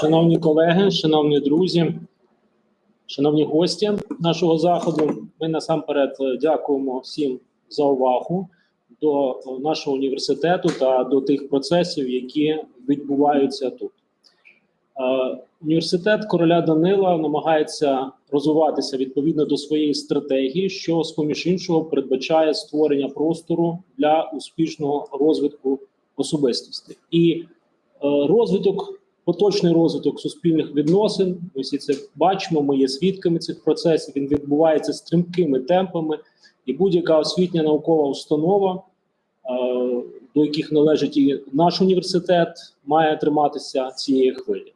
Шановні колеги, шановні друзі, шановні гості нашого заходу, ми насамперед е, дякуємо всім за увагу до нашого університету та до тих процесів, які відбуваються тут. Е, Університет короля Данила намагається розвиватися відповідно до своєї стратегії, що з поміж іншого передбачає створення простору для успішного розвитку особистості і розвиток, поточний розвиток суспільних відносин. Ми всі це бачимо. Ми є свідками цих процесів. Він відбувається стрімкими темпами, і будь-яка освітня наукова установа, е, до яких належить і наш університет, має триматися цієї хвилі.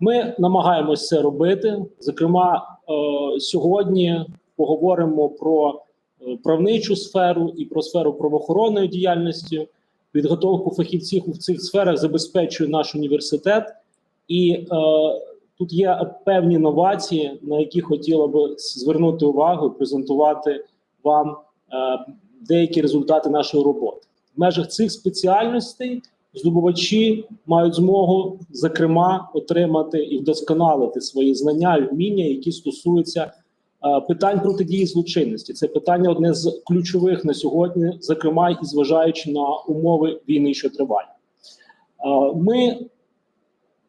Ми намагаємося це робити. Зокрема, е, сьогодні поговоримо про е, правничу сферу і про сферу правоохоронної діяльності. Підготовку фахівців у цих сферах забезпечує наш університет, і е, тут є певні новації, на які хотіла би звернути увагу і презентувати вам е, деякі результати нашої роботи. В межах цих спеціальностей здобувачі мають змогу, зокрема, отримати і вдосконалити свої знання і вміння, які стосуються питань протидії злочинності. Це питання одне з ключових на сьогодні, зокрема, і зважаючи на умови війни, що триває. Е, Ми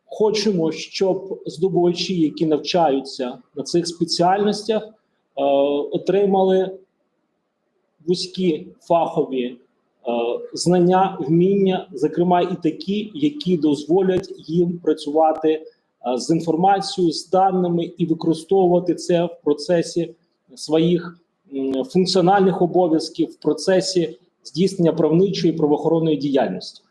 хочемо, щоб здобувачі, які навчаються на цих спеціальностях, е, отримали вузькі фахові е, знання, вміння, зокрема і такі, які дозволять їм працювати е, з інформацією, з даними і використовувати це в процесі своїх функціональних обов'язків, в процесі здійснення правничої правоохоронної діяльності.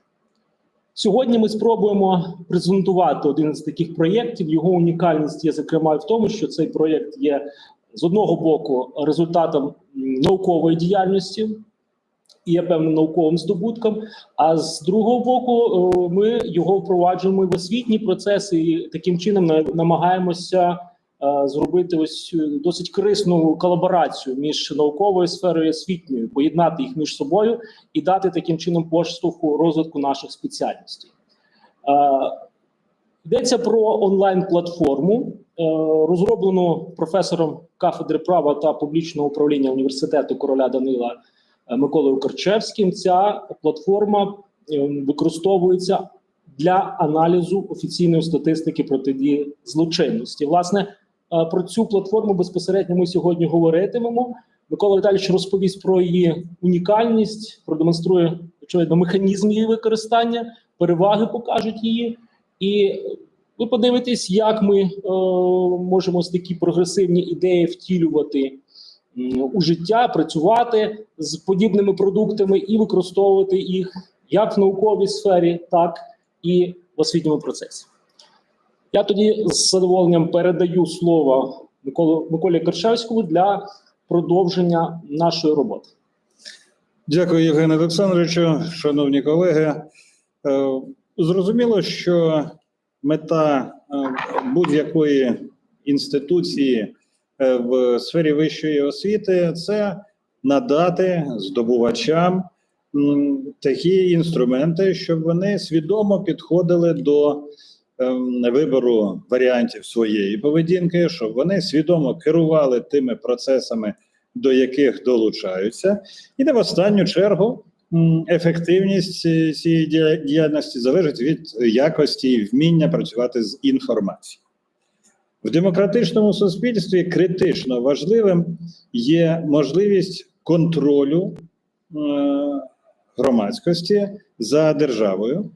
Сьогодні ми спробуємо презентувати один з таких проєктів. Його унікальність є зокрема в тому, що цей проєкт є з одного боку результатом наукової діяльності є певним науковим здобутком. А з другого боку, е, ми його впроваджуємо в освітні процеси, і таким чином на- намагаємося е, зробити ось досить корисну колаборацію між науковою сферою і освітньою, поєднати їх між собою і дати таким чином поштовху розвитку наших спеціальностей. Е, Йдеться про онлайн-платформу, розроблену професором кафедри права та публічного управління університету короля Данила Миколою Корчевським. Ця платформа е, використовується для аналізу офіційної статистики протидії злочинності. Власне, е, про цю платформу безпосередньо ми сьогодні говоритимемо. Микола Віталійович розповість про її унікальність, продемонструє очевидно механізм її використання, переваги покажуть її. І ви подивитесь, як ми е, можемо такі прогресивні ідеї втілювати у життя, працювати з подібними продуктами і використовувати їх як в науковій сфері, так і в освітньому процесі. Я тоді з задоволенням передаю слово Миколу, Миколі Корчевському для продовження нашої роботи. Дякую, Євгене Олександровичу, шановні колеги. Е, Зрозуміло, що мета е, будь-якої інституції в сфері вищої освіти це надати здобувачам такі інструменти, щоб вони свідомо підходили до ем, вибору варіантів своєї поведінки, щоб вони свідомо керували тими процесами, до яких долучаються, і не в останню чергу ефективність е, цієї дія- діяльності залежить від якості і вміння працювати з інформацією. В демократичному суспільстві критично важливим є можливість контролю е, громадськості за державою,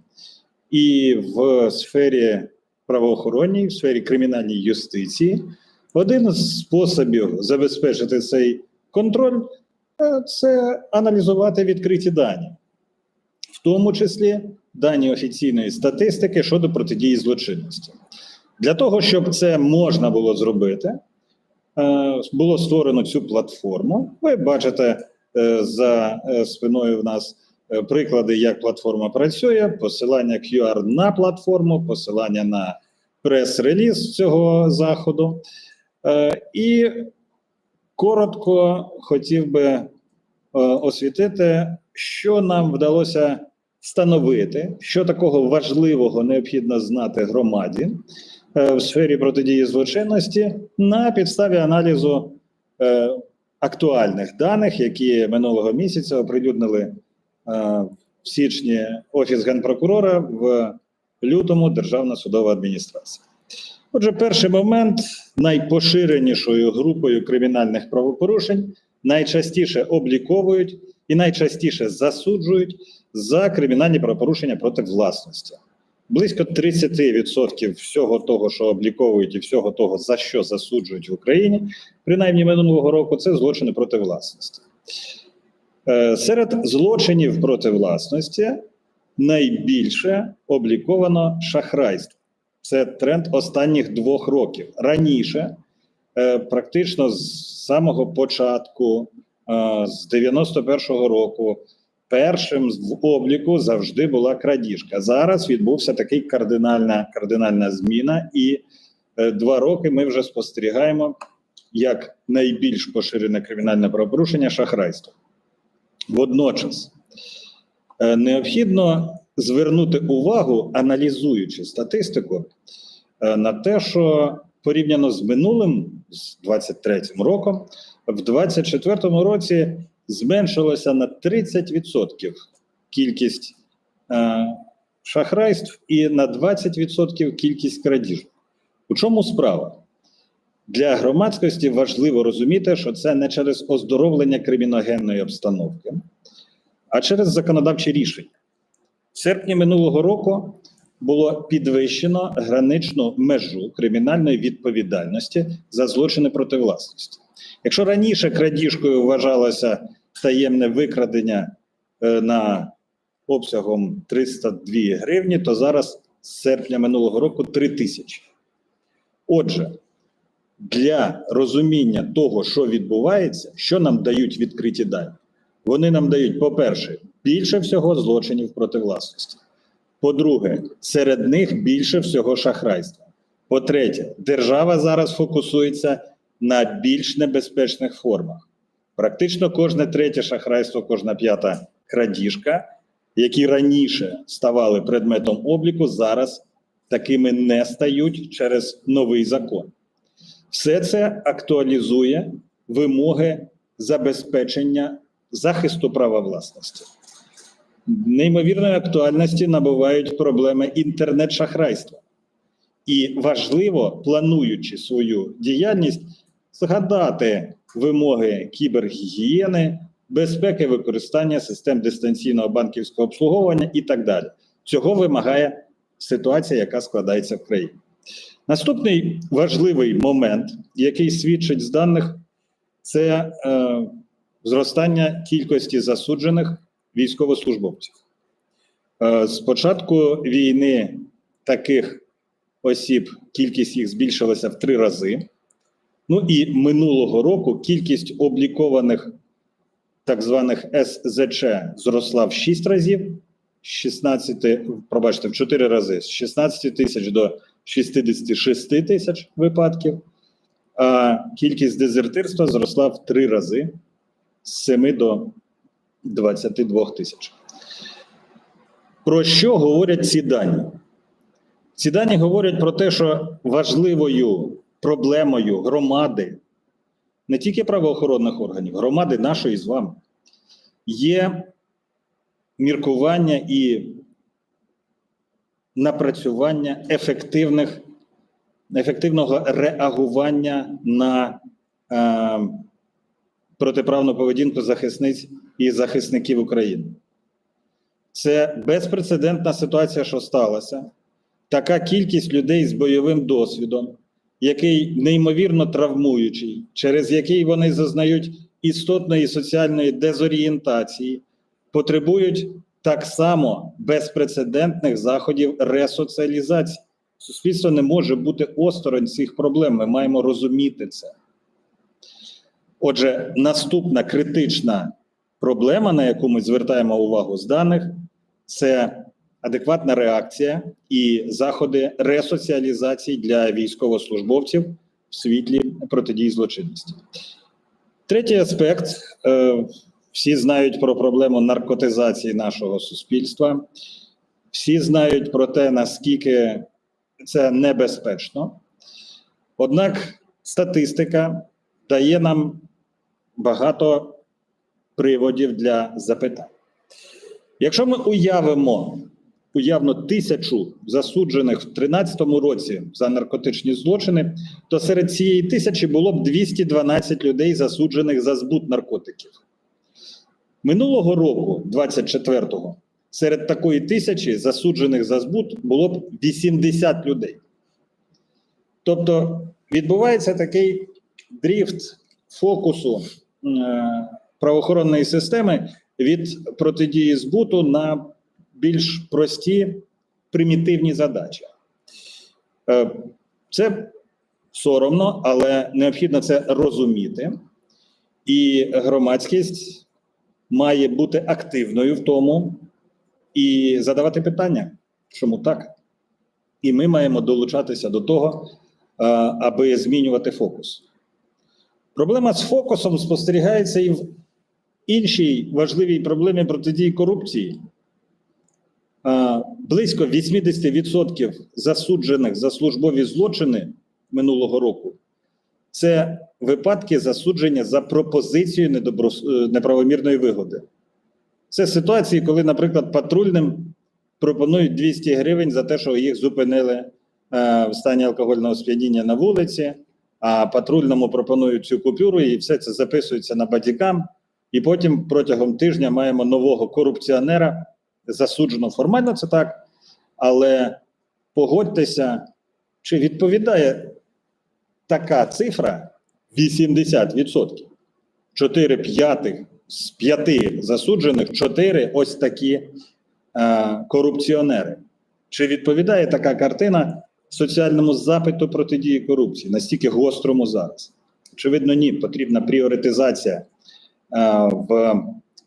і в сфері правоохоронній, в сфері кримінальній юстиції. Один з способів забезпечити цей контроль е, це аналізувати відкриті дані, в тому числі дані офіційної статистики щодо протидії злочинності. Для того, щоб це можна було зробити, е, було створено цю платформу. Ви бачите е, за е, спиною в нас приклади, як платформа працює, посилання QR на платформу, посилання на прес-реліз цього заходу. І коротко хотів би освітити, що нам вдалося встановити, що такого важливого необхідно знати громаді в сфері протидії злочинності на підставі аналізу е, актуальних даних, які минулого місяця оприлюднили е, в січні Офіс генпрокурора в лютому Державна судова адміністрація. Отже, перший момент найпоширенішою групою кримінальних правопорушень найчастіше обліковують і найчастіше засуджують за кримінальні правопорушення проти власності. Близько 30% всього того, що обліковують, і всього того, за що засуджують в Україні, принаймні минулого року, це злочини проти власності. Е, Серед злочинів проти власності найбільше обліковано шахрайство. Це тренд останніх двох років. Раніше, е, практично з самого початку, е, з 91-го року, першим в обліку завжди була крадіжка. Зараз відбувся такий кардинальна, кардинальна зміна, і е, два роки ми вже спостерігаємо як найбільш поширене кримінальне правопорушення шахрайство. Водночас е, необхідно звернути увагу, аналізуючи статистику, е, на те, що порівняно з минулим, з 23-м роком, в 24-му році зменшилося на 30% кількість е, шахрайств і на 20% кількість крадіжок. У чому справа? Для громадськості важливо розуміти, що це не через оздоровлення криміногенної обстановки, а через законодавчі рішення. В серпні минулого року було підвищено граничну межу кримінальної відповідальності за злочини проти власності. Якщо раніше крадіжкою вважалося таємне викрадення е, на обсягом 302 гривні, то зараз з серпня минулого року 3 тисячі. Отже, для розуміння того, що відбувається, що нам дають відкриті дані, вони нам дають, по-перше, більше всього злочинів проти власності. По-друге, серед них більше всього шахрайства. По-третє, держава зараз фокусується на більш небезпечних формах. Практично кожне третє шахрайство, кожна п'ята крадіжка, які раніше ставали предметом обліку, зараз такими не стають через новий закон. Все це актуалізує вимоги забезпечення захисту права власності. Неймовірної актуальності набувають проблеми інтернет-шахрайства. І важливо, плануючи свою діяльність, згадати вимоги кібергігієни, безпеки використання систем дистанційного банківського обслуговування і так далі. Цього вимагає ситуація, яка складається в країні. Наступний важливий момент, який свідчить з даних, це е, зростання кількості засуджених військовослужбовців. Е, з початку війни таких осіб кількість їх збільшилася в три рази. Ну і минулого року кількість облікованих так званих СЗЧ зросла в 6 разів, з 16, пробачте, в 4 рази, з 16 тисяч до 66 тисяч випадків, а кількість дезертирства зросла в 3 рази з 7 до 22 тисяч. Про що говорять ці дані? Ці дані говорять про те, що важливою проблемою громади, не тільки правоохоронних органів, громади нашої з вами, є міркування і напрацювання ефективних, ефективного реагування на е, протиправну поведінку захисниць і захисників України. Це безпрецедентна ситуація, що сталася. Така кількість людей з бойовим досвідом, який неймовірно травмуючий, через який вони зазнають істотної соціальної дезорієнтації, потребують так само безпрецедентних заходів ресоціалізації. Суспільство не може бути осторонь цих проблем. Ми маємо розуміти це. Отже, наступна критична проблема, на яку ми звертаємо увагу з даних, це адекватна реакція і заходи ресоціалізації для військовослужбовців в світлі протидії злочинності. Третій аспект, е, всі знають про проблему наркотизації нашого суспільства, всі знають про те, наскільки це небезпечно. Однак статистика дає нам багато приводів для запитань. Якщо ми уявимо уявно тисячу засуджених в 2013 році за наркотичні злочини, то серед цієї тисячі було б 212 людей, засуджених за збут наркотиків. Минулого року, 24-го, серед такої тисячі засуджених за збут було б 80 людей. Тобто відбувається такий дріфт фокусу е, правоохоронної системи від протидії збуту на більш прості примітивні задачі. Е, Це соромно, але необхідно це розуміти. І громадськість має бути активною в тому і задавати питання, чому так? І ми маємо долучатися до того, е, аби змінювати фокус. Проблема з фокусом спостерігається і в іншій важливій проблемі протидії корупції. Близько 80% засуджених за службові злочини минулого року це випадки засудження за пропозицією недобро- е, неправомірної вигоди. Це ситуації, коли, наприклад, патрульним пропонують 200 гривень за те, що їх зупинили е, в стані алкогольного сп'яніння на вулиці, а патрульному пропонують цю купюру, і все це записується на бадікам. І потім протягом тижня маємо нового корупціонера, засуджено формально це так, але погодьтеся, чи відповідає така цифра 80%. 4 п'ятих з 5 засуджених, 4 ось такі е, корупціонери. Чи відповідає така картина соціальному запиту протидії корупції, настільки гострому зараз? Очевидно, ні. Потрібна пріоритизація е, в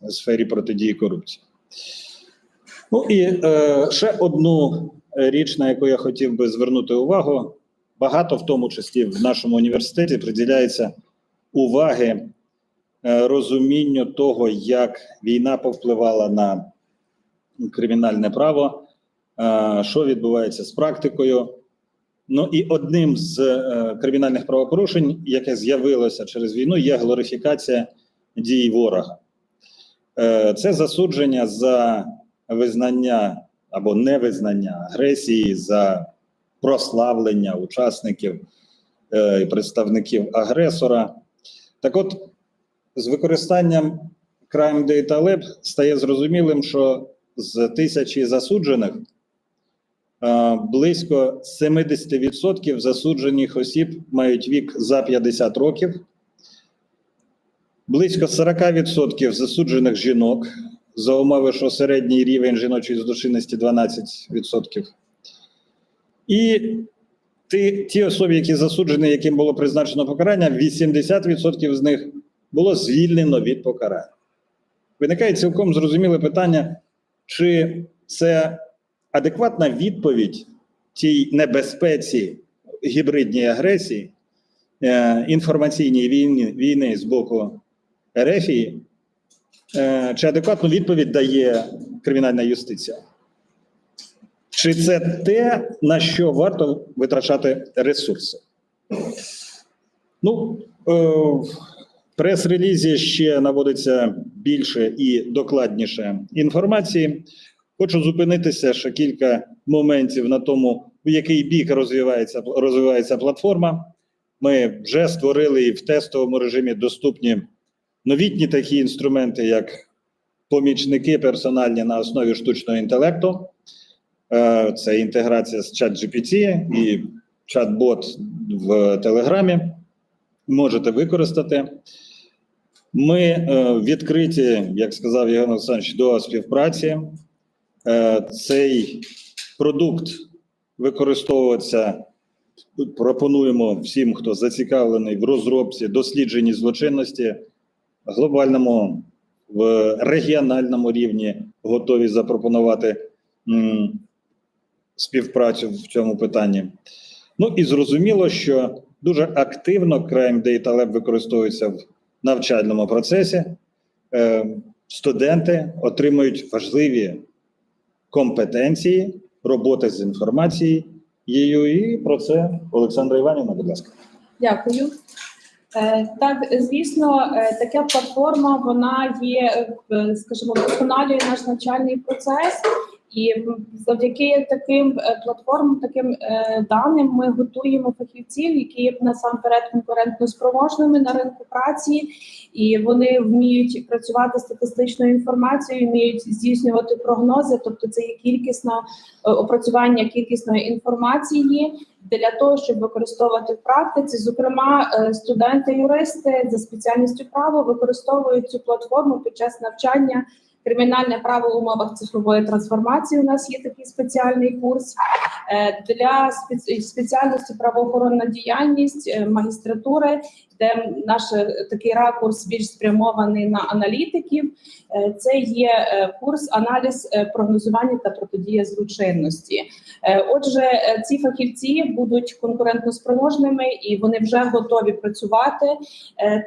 сфері протидії корупції. Ну і е, ще одну річ, на яку я хотів би звернути увагу. Багато, в тому числі в нашому університеті, приділяється уваги е, розумінню того, як війна повпливала на кримінальне право, е, що відбувається з практикою. Ну і одним з е, кримінальних правопорушень, яке з'явилося через війну, є глорифікація дій ворога. Е, Це засудження за визнання або невизнання агресії, за прославлення учасників е, і представників агресора. Так от, з використанням Crime Data Lab стає зрозумілим, що з тисячі засуджених е, близько 70% засуджених осіб мають вік за 50 років, близько 40% засуджених жінок, за умови, що середній рівень жіночої злочинності 12%. І ті, ті особи, які засуджені, яким було призначено покарання, 80% з них було звільнено від покарання. Виникає цілком зрозуміле питання, чи це адекватна відповідь тій небезпеці гібридній агресії, е, інформаційній війни, війни з боку Ерефії, чи адекватну відповідь дає кримінальна юстиція? Чи це те, на що варто витрачати ресурси? Ну, е, в прес-релізі ще наводиться більше і докладніше інформації. Хочу зупинитися ще кілька моментів на тому, в який бік розвивається, розвивається платформа. Ми вже створили і в тестовому режимі доступні новітні такі інструменти, як помічники персональні на основі штучного інтелекту. Е, Це інтеграція з ChatGPT і чат-бот в Телеграмі. Можете використати. Ми е, відкриті, як сказав Євген Олександрович, до співпраці. Е, Цей продукт використовується. Пропонуємо всім, хто зацікавлений в розробці, дослідженні злочинності, глобальному, в регіональному рівні готові запропонувати співпрацю в цьому питанні. Ну і зрозуміло, що дуже активно Crime Data Lab використовується в навчальному процесі. е, студенти отримують важливі компетенції роботи з інформацією. І про це Олександра Іванівна, будь ласка. Дякую. Е, Так, звісно, е, така платформа вона є, е, скажімо, вдосконалює наш навчальний процес, і завдяки таким е, платформам, таким е, даним, ми готуємо фахівців, які є насамперед конкурентно спроможними на ринку праці, і вони вміють працювати статистичною інформацією, вміють здійснювати прогнози, тобто це є кількісне опрацювання кількісної інформації для того, щоб використовувати в практиці. Зокрема, е, студенти-юристи за спеціальністю право використовують цю платформу під час навчання. Кримінальне право в умовах цифрової трансформації. У нас є такий спеціальний курс Е, для спеціальності правоохоронна діяльність е, магістратури, де наш е, такий ракурс більш спрямований на аналітиків. Е, Це є е, курс аналіз прогнозування та протидія злочинності. Отже, ці фахівці будуть конкурентно спроможними і вони вже готові працювати.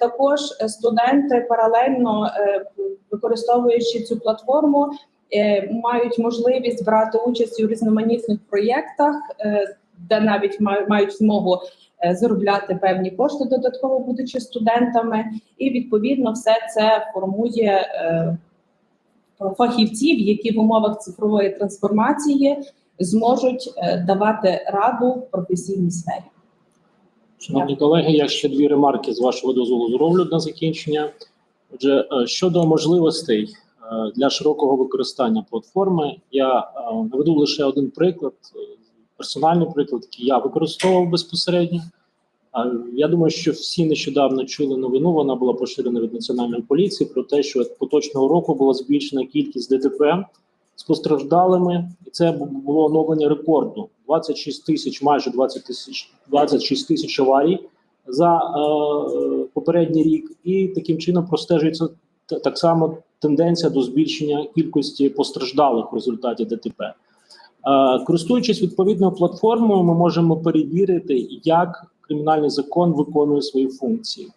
Також студенти паралельно використовуючи цю платформу. Мають можливість брати участь у різноманітних проєктах, де навіть мають змогу е, заробляти певні кошти додатково, будучи студентами, і відповідно все це формує е, фахівців, які в умовах цифрової трансформації зможуть е, давати раду в професійній сфері. Шановні колеги, я ще дві ремарки з вашого дозволу зроблю на закінчення. Отже, щодо можливостей для широкого використання платформи, я наведу лише один приклад, персональний приклад, який я використовував безпосередньо. Я думаю, що всі нещодавно чули новину. Вона була поширена від національної поліції про те, що поточного року була збільшена кількість ДТП з постраждалими, і це було оновлення рекорду: 26 тисяч, майже 20 тисяч, 26 тисяч аварій за е, попередній рік, і таким чином простежується так само тенденція до збільшення кількості постраждалих в результаті ДТП. Е, користуючись відповідною платформою, ми можемо перевірити, як кримінальний закон виконує свої функції.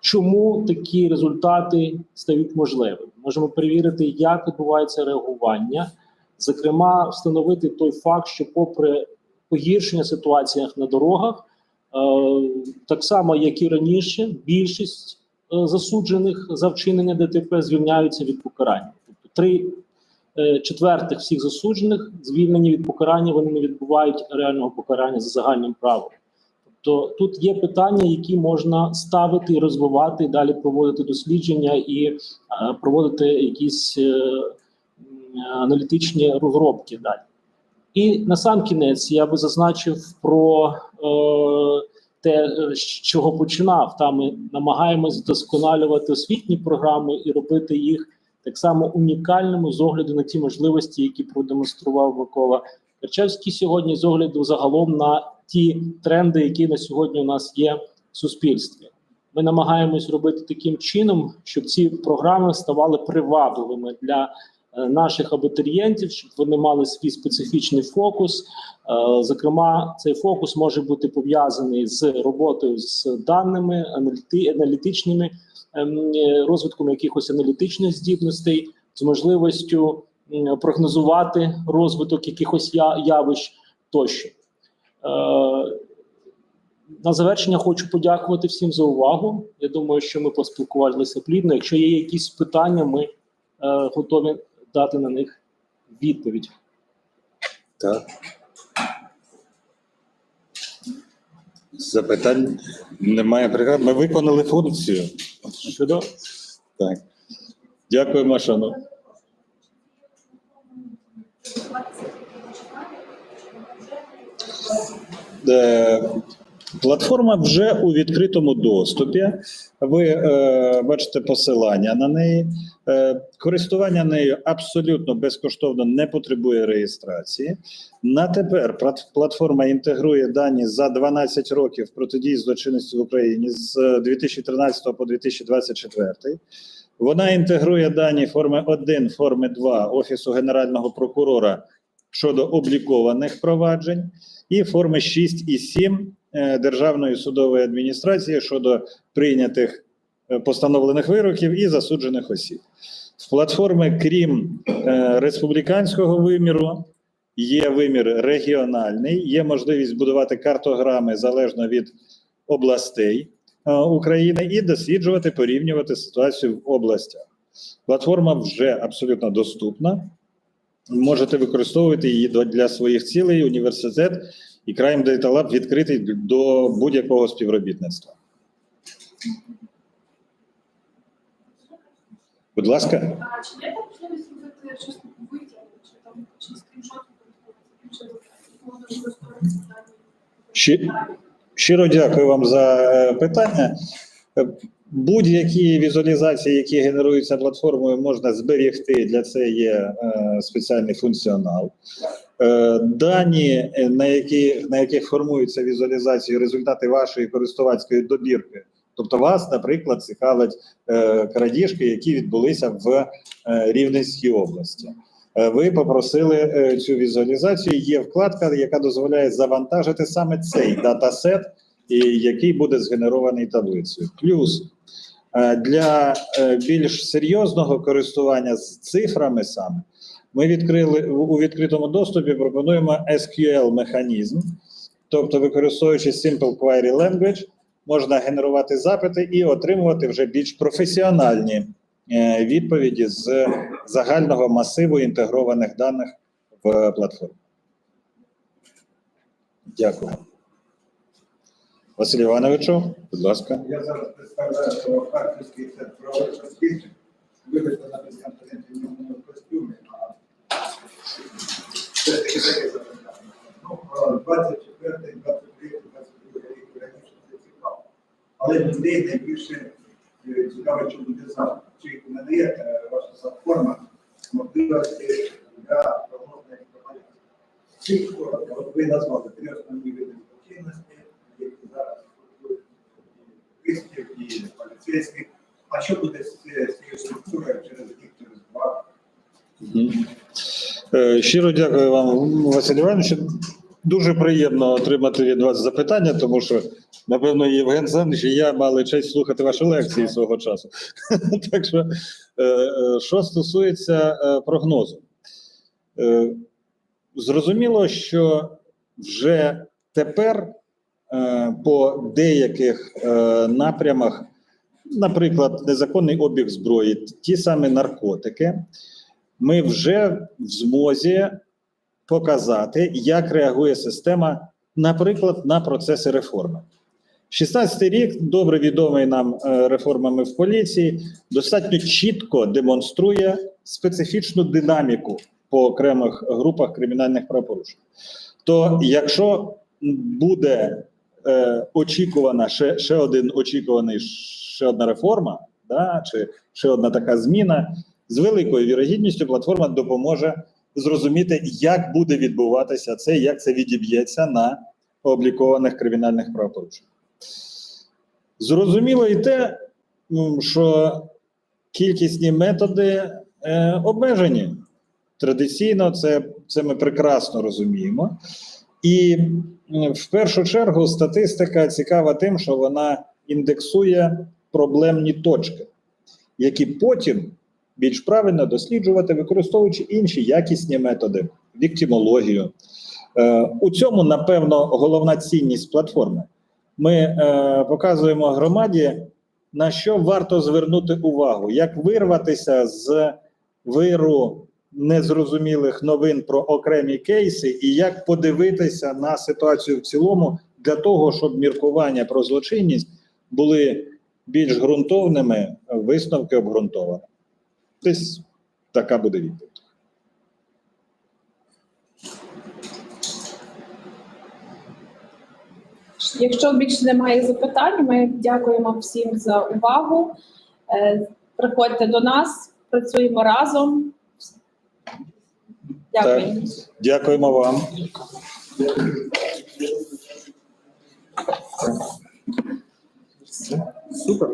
Чому такі результати стають можливими? Можемо перевірити, як відбувається реагування, зокрема, встановити той факт, що, попри погіршення ситуаціях на дорогах, е, так само як і раніше, більшість е, засуджених за вчинення ДТП звільняються від покарання. Тобто три четвертих всіх засуджених звільнені від покарання, вони не відбувають реального покарання за загальним правом. Тобто тут є питання, які можна ставити і розвивати, далі проводити дослідження і е, проводити якісь е, аналітичні розробки далі. І на сам кінець я би зазначив про е, те, е, з чого починав. Там ми намагаємось вдосконалювати освітні програми і робити їх так само унікальними з огляду на ті можливості, які продемонстрував Микола Керчевський сьогодні, з огляду загалом на ті тренди, які на сьогодні у нас є в суспільстві. Ми намагаємось робити таким чином, щоб ці програми ставали привабливими для е, наших абітурієнтів, щоб вони мали свій специфічний фокус. Е, Зокрема, цей фокус може бути пов'язаний з роботою з даними, аналіти, аналітичними розвитком якихось аналітичних здібностей, з можливістю прогнозувати розвиток якихось явищ тощо. Е, На завершення хочу подякувати всім за увагу. Я думаю, що ми поспілкувалися плідно. Якщо є якісь питання, ми е, готові дати на них відповідь. Так. Запитань немає. Прекрасно. Ми виконали функцію. Щодо Так. Дякуємо, шановні. Е, Платформа вже у відкритому доступі. Ви е, бачите посилання на неї. Е, користування нею абсолютно безкоштовно не потребує реєстрації. На тепер платформа інтегрує дані за 12 років протидії злочинності в Україні з 2013 по 2024. Вона інтегрує дані форми 1, форми 2 Офісу Генерального прокурора щодо облікованих проваджень, і форми 6 і 7 е, Державної судової адміністрації щодо прийнятих е, постановлених вироків і засуджених осіб. В платформи, крім е, республіканського виміру, є вимір регіональний, є можливість будувати картограми залежно від областей е, України і досліджувати, порівнювати ситуацію в областях. Платформа вже абсолютно доступна. Можете використовувати її для своїх цілей. Університет і Crime Data Lab відкритий до будь-якого співробітництва. Будь ласка. Чи є там можливість робити щось чи там чи скріншот, чи Щиро дякую вам за е, питання. Е, Будь-які візуалізації, які генеруються платформою, можна зберегти. Для це є е, спеціальний функціонал. Е, Дані, е, на, які, на яких формуються візуалізації, результати вашої користувацької добірки. Тобто вас, наприклад, цікавлять е, крадіжки, які відбулися в е, Рівненській області. Е, Ви попросили е, цю візуалізацію. Є вкладка, яка дозволяє завантажити саме цей датасет, і який буде згенерований таблицею. Плюс е, для е, більш серйозного користування з цифрами саме ми відкрили у відкритому доступі. Пропонуємо SQL механізм, тобто використовуючи Simple Query Language, можна генерувати запити і отримувати вже більш професіональні е, відповіді з загального масиву інтегрованих даних в платформі. Дякую. Василь Івановичу, будь ласка. Я зараз представляю Харківський центр правових. Вибачте на безконференційному костюмі, а все ж таки таке запитання. Ну, а 24, 23, 22 рік раніше це цікаво. Але людей найбільше е, цікаво, що буде завтра. Чи надає е, ваша платформа можливості для прогнозної інформації? Всі коротко, от ви назвали три основні види злочинності, які зараз юристів і поліцейських. А що буде з цією структурою через рік, через два? Е, Щиро дякую вам, Василь Іванович. Дуже приємно отримати від вас запитання, тому що, напевно, Євген Саныч і я мали честь слухати ваші лекції свого часу. Так що, е, е, що стосується е, прогнозу, зрозуміло, що вже тепер по деяких напрямах, наприклад, незаконний обіг зброї, ті самі наркотики, ми вже в змозі показати, як реагує система, наприклад, на процеси реформи. 16-й рік, добре відомий нам е, реформами в поліції, достатньо чітко демонструє специфічну динаміку по окремих групах кримінальних правопорушень. То якщо буде е, очікувана ще, ще один очікуваний ще одна реформа, да, чи ще одна така зміна, з великою вірогідністю платформа допоможе зрозуміти, як буде відбуватися це, як це відіб'ється на облікованих кримінальних правопорушеннях. Зрозуміло і те, що кількісні методи е, обмежені. Традиційно це, це ми прекрасно розуміємо. І в першу чергу статистика цікава тим, що вона індексує проблемні точки, які потім більш правильно досліджувати, використовуючи інші якісні методи, віктимологію. Е, у цьому, напевно, головна цінність платформи. Ми е, показуємо громаді, на що варто звернути увагу, як вирватися з виру незрозумілих новин про окремі кейси, і як подивитися на ситуацію в цілому для того, щоб міркування про злочинність були більш ґрунтовними, висновки обґрунтовані. Десь така буде відповідь. Якщо більше немає запитань, ми дякуємо всім за увагу. Е, приходьте до нас, працюємо разом. Дякуємо. Дякуємо вам. Супер.